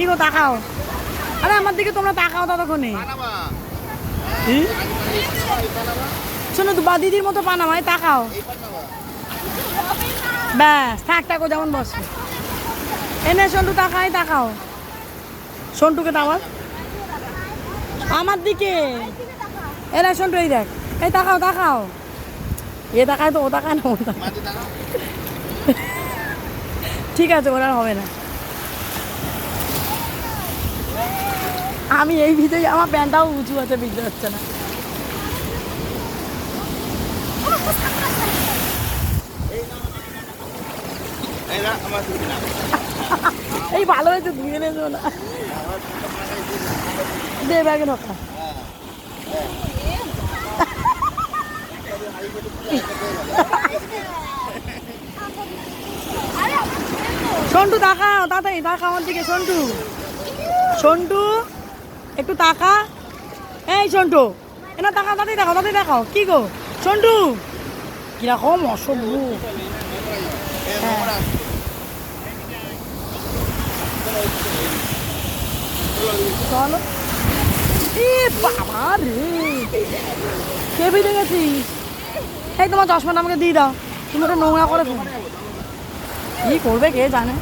কি গো তাকাও। আরে আমার দিকে তোমরা তাকাও ততক্ষণে? শোনো তো বা দিদির মতো পানামায় তাকাও। ব্যাস থাক থাকো যেমন বসে। এনে সন্টু তাকাই তাকাও। সন্টুকে তাওয়ার আমার দিকে। এরা সন্টু এই দেখ। এই তাকাও তাকাও। এ তাকায় তো ও তাকায় না ও তাকায় ঠিক আছে ওরা হবে না। আমি এই ভিতরে, আমার প্যান্টটাও উঁচু আছে বিদ্যুৎ হচ্ছে না। এই ভালো হয়েছে, ধুয়ে নেছো না? দে ব্যাগে সন্টু দেখা তাড়াতাড়ি দেখা আমার দিকে, সন্টু। সন্টু। একটু তাকা। এই সন্টু, এনা তাকা তাড়াতাড়ি দেখাও তাড়াতাড়ি দেখাও কি গো? সন্টু, কীরকম অসভ্য। হ্যাঁ। চলো। বাবা রে। কে বেঁধে গেছিস? এই তোমার চশমাটা আমাকে দিয়ে দাও। তুমি ওটা নোংরা করে কি করবে কে জানে?